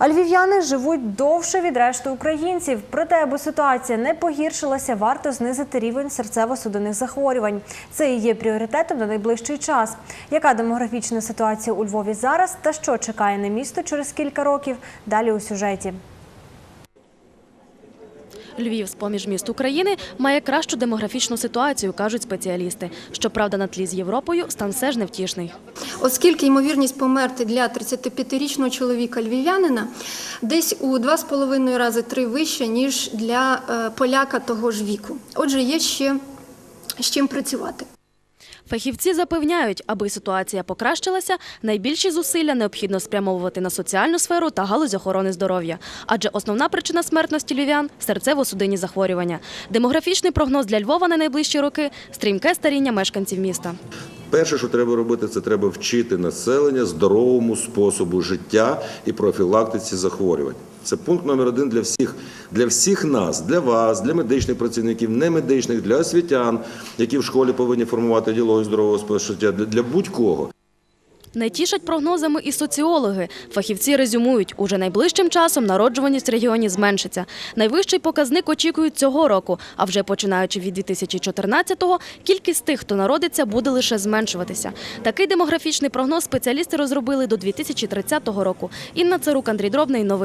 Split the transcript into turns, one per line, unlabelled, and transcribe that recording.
А львів'яни живуть довше від решти українців. Проте, аби ситуація не погіршилася, варто знизити рівень серцево-судинних захворювань. Це і є пріоритетом на найближчий час. Яка демографічна ситуація у Львові зараз та що чекає на місто через кілька років? Далі у сюжеті.
Львів з поміж міст України має кращу демографічну ситуацію, кажуть спеціалісти. Щоправда, на тлі з Європою стан все ж невтішний.
Оскільки ймовірність померти для 35-річного чоловіка львів'янина десь у 2,5 рази три вища, ніж для е, поляка того ж віку. Отже, є ще з чим працювати.
Фахівці запевняють, аби ситуація покращилася, найбільші зусилля необхідно спрямовувати на соціальну сферу та галузь охорони здоров'я. Адже основна причина смертності львів'ян – серцево-судинні захворювання. Демографічний прогноз для Львова на найближчі роки – стрімке старіння мешканців міста.
Перше, що треба робити, це треба вчити населення здоровому способу життя і профілактиці захворювань. Це пункт номер один для всіх, для всіх нас, для вас, для медичних працівників, немедичних, для освітян, які в школі повинні формувати діло здорового способу життя, для, будь-кого.
Не тішать прогнозами і соціологи. Фахівці резюмують, уже найближчим часом народжуваність в регіоні зменшиться. Найвищий показник очікують цього року, а вже починаючи від 2014-го, кількість тих, хто народиться, буде лише зменшуватися. Такий демографічний прогноз спеціалісти розробили до 2030 року. Інна Царук, Андрій Дробний. Новини.